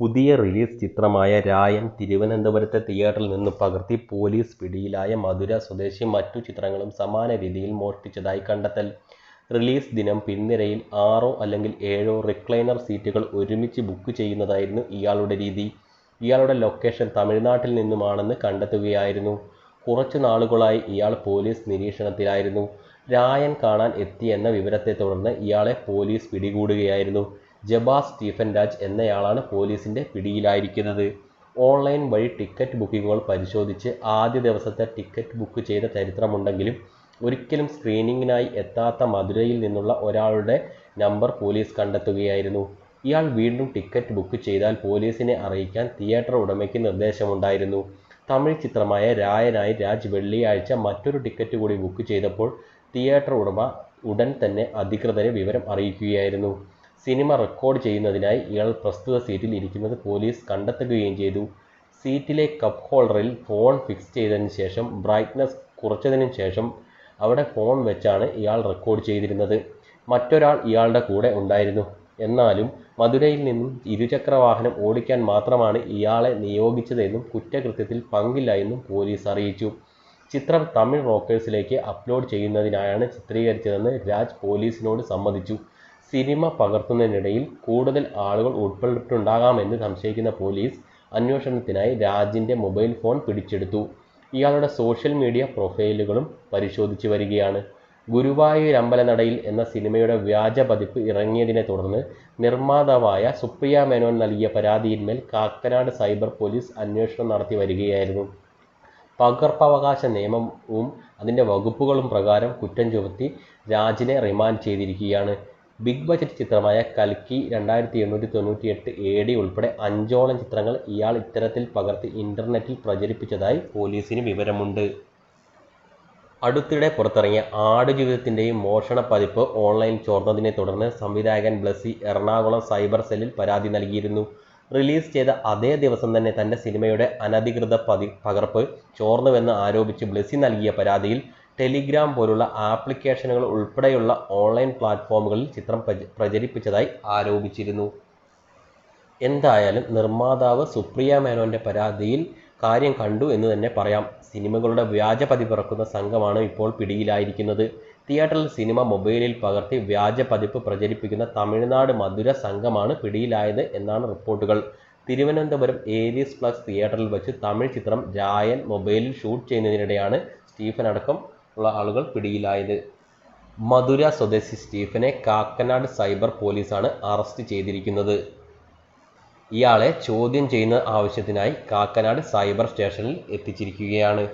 പുതിയ റിലീസ് ചിത്രമായ രായൻ തിരുവനന്തപുരത്തെ തിയേറ്ററിൽ നിന്ന് പകർത്തി പോലീസ് പിടിയിലായ മധുര സ്വദേശി മറ്റു ചിത്രങ്ങളും സമാന രീതിയിൽ മോഷ്ടിച്ചതായി കണ്ടെത്തൽ. റിലീസ് ദിനം പിൻനിരയിൽ ആറോ അല്ലെങ്കിൽ ഏഴോ റിക്ലൈനർ സീറ്റുകൾ ഒരുമിച്ച് ബുക്ക് ചെയ്യുന്നതായിരുന്നു ഇയാളുടെ രീതി. ഇയാളുടെ ലൊക്കേഷൻ തമിഴ്നാട്ടിൽ നിന്നുമാണെന്ന് കണ്ടെത്തുകയായിരുന്നു. കുറച്ചു നാളുകളായി ഇയാൾ പോലീസ് നിരീക്ഷണത്തിലായിരുന്നു. രായൻ കാണാൻ എത്തിയെന്ന വിവരത്തെ തുടർന്ന് ഇയാളെ പോലീസ് പിടികൂടുകയായിരുന്നു. ജബാസ് സ്റ്റീഫൻ രാജ് എന്നയാളാണ് പോലീസിന്റെ പിടിയിലായിരിക്കുന്നത്. ഓൺലൈൻ വഴി ടിക്കറ്റ് ബുക്കിങ്ങുകൾ പരിശോധിച്ച് ആദ്യ ദിവസത്തെ ടിക്കറ്റ് ബുക്ക് ചെയ്ത ചരിത്രമുണ്ടെങ്കിലും ഒരിക്കലും സ്ക്രീനിങ്ങിനായി എത്താത്ത മധുരയിൽ നിന്നുള്ള ഒരാളുടെ നമ്പർ പോലീസ് കണ്ടെത്തുകയായിരുന്നു. ഇയാൾ വീണ്ടും ടിക്കറ്റ് ബുക്ക് ചെയ്താൽ പോലീസിനെ അറിയിക്കാൻ തിയേറ്റർ ഉടമയ്ക്ക് നിർദ്ദേശമുണ്ടായിരുന്നു. തമിഴ് ചിത്രമായ രായനായി രാജ് വെള്ളിയാഴ്ച മറ്റൊരു ടിക്കറ്റ് കൂടി ബുക്ക് ചെയ്തപ്പോൾ തിയേറ്റർ ഉടമ ഉടൻ തന്നെ അധികൃതരെ വിവരം അറിയിക്കുകയായിരുന്നു. സിനിമ റെക്കോർഡ് ചെയ്യുന്നതിനായി ഇയാൾ പ്രസ്തുത സീറ്റിൽ ഇരിക്കുന്നത് പോലീസ് കണ്ടെത്തുകയും ചെയ്തു. സീറ്റിലെ കപ്പ് ഹോൾഡറിൽ ഫോൺ ഫിക്സ് ചെയ്തതിന് ശേഷം ബ്രൈറ്റ്നസ് കുറച്ചതിനു ശേഷം അവിടെ ഫോൺ വെച്ചാണ് ഇയാൾ റെക്കോർഡ് ചെയ്തിരുന്നത്. മറ്റൊരാൾ ഇയാളുടെ കൂടെ ഉണ്ടായിരുന്നു. എന്നാലും മധുരയിൽ നിന്നും ഇരുചക്ര വാഹനം ഓടിക്കാൻ മാത്രമാണ് ഇയാളെ നിയോഗിച്ചതെന്നും കുറ്റകൃത്യത്തിൽ പങ്കില്ല എന്നും പോലീസ് അറിയിച്ചു. ചിത്രം തമിഴ് റോക്കേഴ്സിലേക്ക് അപ്ലോഡ് ചെയ്യുന്നതിനായാണ് ചിത്രീകരിച്ചതെന്ന് രാജ് പോലീസിനോട് സമ്മതിച്ചു. സിനിമ പകർത്തുന്നതിനിടയിൽ കൂടുതൽ ആളുകൾ ഉൾപ്പെട്ടിട്ടുണ്ടാകാമെന്ന് സംശയിക്കുന്ന പോലീസ് അന്വേഷണത്തിനായി രാജിന്റെ മൊബൈൽ ഫോൺ പിടിച്ചെടുത്തു. ഇയാളുടെ സോഷ്യൽ മീഡിയ പ്രൊഫൈലുകളും പരിശോധിച്ചു വരികയാണ്. ഗുരുവായൂർ അമ്പലനടയിൽ എന്ന സിനിമയുടെ വ്യാജ പതിപ്പ് ഇറങ്ങിയതിനെ തുടർന്ന് നിർമ്മാതാവായ സുപ്രിയ മേനോൻ നൽകിയ പരാതിയിന്മേൽ കാക്കനാട് സൈബർ പോലീസ് അന്വേഷണം നടത്തി വരികയായിരുന്നു. പകർപ്പവകാശ നിയമവും അതിന്റെ വകുപ്പുകളും പ്രകാരം കുറ്റം ചുമത്തി രാജിനെ റിമാൻഡ് ചെയ്തിരിക്കുകയാണ്. ബിഗ് ബജറ്റ് ചിത്രമായ കൽക്കി രണ്ടായിരത്തി എണ്ണൂറ്റി തൊണ്ണൂറ്റി എട്ട് എ ഡി ഉൾപ്പെടെ അഞ്ചോളം ചിത്രങ്ങൾ ഇയാൾ ഇത്തരത്തിൽ പകർത്തി ഇന്റർനെറ്റിൽ പ്രചരിപ്പിച്ചതായി പോലീസിന് വിവരമുണ്ട്. അടുത്തിടെ പുറത്തിറങ്ങിയ ആടുജീവിതത്തിന്റെയും മോഷണ പതിപ്പ് ഓൺലൈൻ ചോർന്നതിനെ തുടർന്ന് സംവിധായകൻ ബ്ലസി എറണാകുളം സൈബർ സെല്ലിൽ പരാതി നൽകിയിരുന്നു. റിലീസ് ചെയ്ത അതേ ദിവസം തന്നെ തന്റെ സിനിമയുടെ അനധികൃത പകർപ്പ് ചോർന്നുവെന്ന് ആരോപിച്ച് ബ്ലസി നൽകിയ പരാതിയിൽ ടെലിഗ്രാം പോലുള്ള ആപ്ലിക്കേഷനുകൾ ഉൾപ്പെടെയുള്ള ഓൺലൈൻ പ്ലാറ്റ്ഫോമുകളിൽ ചിത്രം പ്രചരിപ്പിച്ചതായി ആരോപിച്ചിരുന്നു. എന്തായാലും നിർമ്മാതാവ് സുപ്രിയ മേനോന്റെ പരാതിയിൽ കാര്യം കണ്ടു എന്ന് തന്നെ പറയാം. സിനിമകളുടെ വ്യാജ പതിപ്പിറക്കുന്ന സംഘമാണ് ഇപ്പോൾ പിടിയിലായിരിക്കുന്നത്. തിയേറ്ററിൽ സിനിമ മൊബൈലിൽ പകർത്തി വ്യാജ പതിപ്പ് പ്രചരിപ്പിക്കുന്ന തമിഴ്നാട് മധുര സംഘമാണ് പിടിയിലായത് എന്നാണ് റിപ്പോർട്ടുകൾ. തിരുവനന്തപുരം ഏരീസ് പ്ലസ് തിയേറ്ററിൽ വെച്ച് തമിഴ് ചിത്രം രായൻ മൊബൈലിൽ ഷൂട്ട് ചെയ്യുന്നതിനിടെയാണ് സ്റ്റീഫൻ അടക്കമുള്ള ആളുകൾ പിടിയിലായത്. മധുര സ്വദേശി സ്റ്റീഫനെ കാക്കനാട് സൈബർ പോലീസാണ് അറസ്റ്റ് ചെയ്തിരിക്കുന്നത്. ഇയാളെ ചോദ്യം ചെയ്യുന്ന ആവശ്യത്തിനായി കാക്കനാട് സൈബർ സ്റ്റേഷനിൽ എത്തിച്ചിരിക്കുകയാണ്.